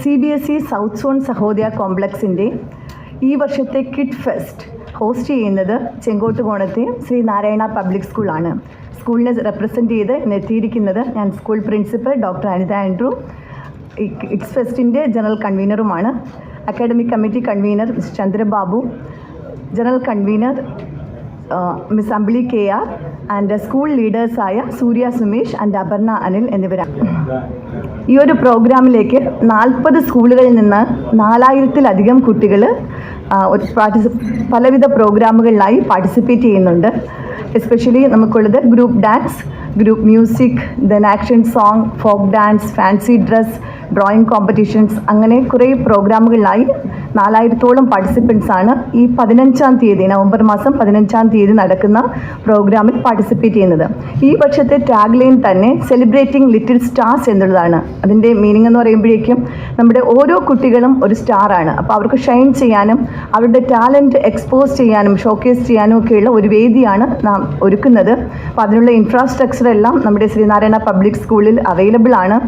C B S E south zone Sahodaya കോംപ്ലക്സിന്റെ ഈ വർഷത്തെ kid fest host ചെയ്യുന്നത് ചെങ്കോട്ടുകോണത്തെ Shri Narayana public സ്കൂളാണ് സ്കൂളിനെ റെപ്രസെന്റ് ചെയ്ത് എത്തിയിരിക്കുന്നത് ഞാൻ school principal doctor Anitha Andrew. Kids ഫെസ്റ്റിന്റെ general കൺവീനറുമാണ് academic committee convener miss Chandrababu general convener miss Ambili K R and school ലീഡേഴ്സായ Surya Sumesh and Aparna Anil എന്നിവരാണ്. ഈ ഒരു പ്രോഗ്രാമിലേക്ക് നാൽപ്പത് സ്കൂളുകളിൽ നിന്ന് നാലായിരത്തിലധികം കുട്ടികൾ പലവിധ പ്രോഗ്രാമുകളിലായി പാർട്ടിസിപ്പേറ്റ് ചെയ്യുന്നുണ്ട്. എസ്പെഷ്യലി നമുക്കുള്ളത് group dance group music then action song folk dance fancy dress drawing competitions അങ്ങനെ കുറേ പ്രോഗ്രാമുകളിലായി നാലായിരത്തോളം ആണ് ഈ പതിനഞ്ചാം തീയതി നവംബർ മാസം പതിനഞ്ചാം തീയതി നടക്കുന്ന പ്രോഗ്രാമിൽ പാർട്ടിസിപ്പേറ്റ് ചെയ്യുന്നത്. ഈ വർഷത്തെ ടാഗ് ലൈൻ തന്നെ സെലിബ്രേറ്റിംഗ് ലിറ്റിൽ സ്റ്റാർസ് എന്നുള്ളതാണ്. അതിന്റെ മീനിങ് എന്ന് പറയുമ്പോഴേക്കും നമ്മുടെ ഓരോ കുട്ടികളും ഒരു സ്റ്റാറാണ് അപ്പോൾ അവർക്ക് ഷൈൻ ചെയ്യാനും അവരുടെ ടാലന്റ് എക്സ്പോസ് ചെയ്യാനും ഷോക്കേസ് ചെയ്യാനും ഒക്കെയുള്ള ഒരു വേദിയാണ് നാം ഒരുക്കുന്നത്. അപ്പോൾ അതിനുള്ള ഇൻഫ്രാസ്ട്രക്ചർ എല്ലാം നമ്മുടെ ശ്രീനാരായണ പബ്ലിക് സ്കൂളിൽ അവൈലബിൾ ആണ്.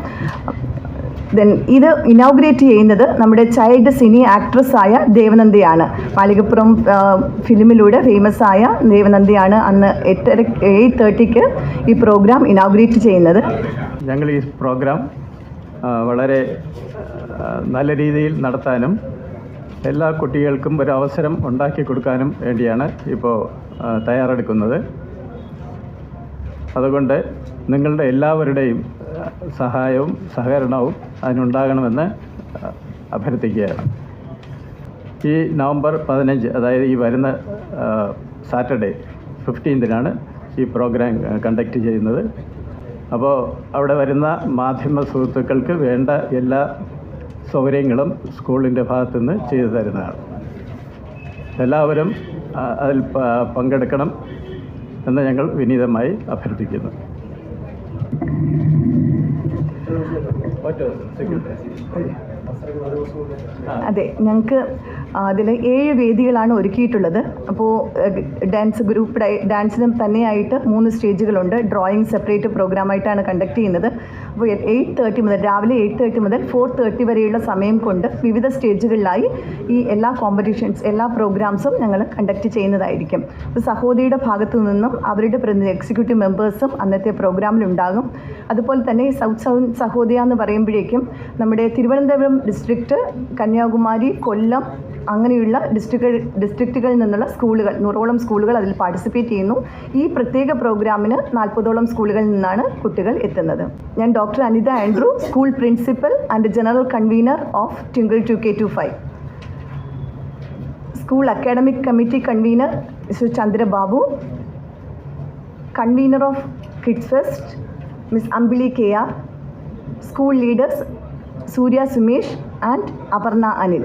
ദെൻ ഇത് ഇനോഗ്രേറ്റ് ചെയ്യുന്നത് നമ്മുടെ ചൈൽഡ് സിനി ആക്ട്രസ് ആയ ദേവനന്ദയാണ്. മാളികപ്പുറം ഫിലിമിലൂടെ ഫേമസ് ആയ ദേവനന്ദയാണ് അന്ന് എട്ടര എയ്റ്റ് തേർട്ടിക്ക് ഈ പ്രോഗ്രാം ഇനോഗ്രേറ്റ് ചെയ്യുന്നത്. ഞങ്ങൾ ഈ പ്രോഗ്രാം വളരെ നല്ല രീതിയിൽ നടത്താനും എല്ലാ കുട്ടികൾക്കും ഒരു അവസരം ഉണ്ടാക്കി കൊടുക്കാനും വേണ്ടിയാണ് ഇപ്പോൾ തയ്യാറെടുക്കുന്നത്. അതുകൊണ്ട് നിങ്ങളുടെ എല്ലാവരുടെയും സഹായവും സഹകരണവും അതിനുണ്ടാകണമെന്ന് അഭ്യർത്ഥിക്കുകയാണ്. ഈ നവംബർ പതിനഞ്ച് അതായത് ഈ വരുന്ന സാറ്റർഡേ ഫിഫ്റ്റീൻതിനാണ് ഈ പ്രോഗ്രാം കണ്ടക്ട് ചെയ്യുന്നത്. അപ്പോൾ അവിടെ വരുന്ന മാധ്യമ സുഹൃത്തുക്കൾക്ക് വേണ്ട എല്ലാ സൗകര്യങ്ങളും സ്കൂളിന്റെ ഭാഗത്തുനിന്ന് ചെയ്തു തരുന്നതാണ്. എല്ലാവരും അതിൽ പങ്കെടുക്കണം എന്ന് ഞങ്ങൾ വിനീതമായി അഭ്യർത്ഥിക്കുന്നു. അതെ ഞങ്ങൾക്ക് അതിൽ ഏഴ് വേദികളാണ് ഒരുക്കിയിട്ടുള്ളത്. അപ്പോൾ ഡാൻസ് ഗ്രൂപ്പ് ഡാൻസിനും തന്നെയായിട്ട് മൂന്ന് സ്റ്റേജുകളുണ്ട്. ഡ്രോയിങ് സെപ്പറേറ്റ് പ്രോഗ്രാമായിട്ടാണ് കണ്ടക്ട് ചെയ്യുന്നത്. എയ്റ്റ് തേർട്ടി മുതൽ രാവിലെ എയ്റ്റ് തേർട്ടി മുതൽ ഫോർ തേർട്ടി വരെയുള്ള സമയം കൊണ്ട് വിവിധ സ്റ്റേജുകളിലായി ഈ എല്ലാ കോമ്പറ്റീഷൻസ് എല്ലാ പ്രോഗ്രാംസും ഞങ്ങൾ കണ്ടക്ട് ചെയ്യുന്നതായിരിക്കും. സഹോദരിയുടെ ഭാഗത്തു നിന്നും അവരുടെ പ്രതിനിധി എക്സിക്യൂട്ടീവ് മെമ്പേഴ്സും അന്നത്തെ പ്രോഗ്രാമിലുണ്ടാകും അതുപോലെ തന്നെ സൗത്ത് സൗൺ സഹോദയ എന്ന് പറയുമ്പോഴേക്കും നമ്മുടെ തിരുവനന്തപുരം ഡിസ്ട്രിക്റ്റ് കന്യാകുമാരി കൊല്ലം അങ്ങനെയുള്ള ഡിസ്ട്രിക്ട് ഡിസ്ട്രിക്റ്റുകളിൽ നിന്നുള്ള സ്കൂളുകൾ നൂറോളം സ്കൂളുകൾ അതിൽ പാർട്ടിസിപ്പേറ്റ് ചെയ്യുന്നു. ഈ പ്രത്യേക പ്രോഗ്രാമിന് നാൽപ്പതോളം സ്കൂളുകളിൽ നിന്നാണ് കുട്ടികൾ എത്തുന്നത്. ഞാൻ doctor Anitha Andrew school principal and general convener of twinkle two K two five school academic committee convener mister Chandrababu convener of kids fest miss Ambili K R school leaders Surya Sumesh and Aparna Anil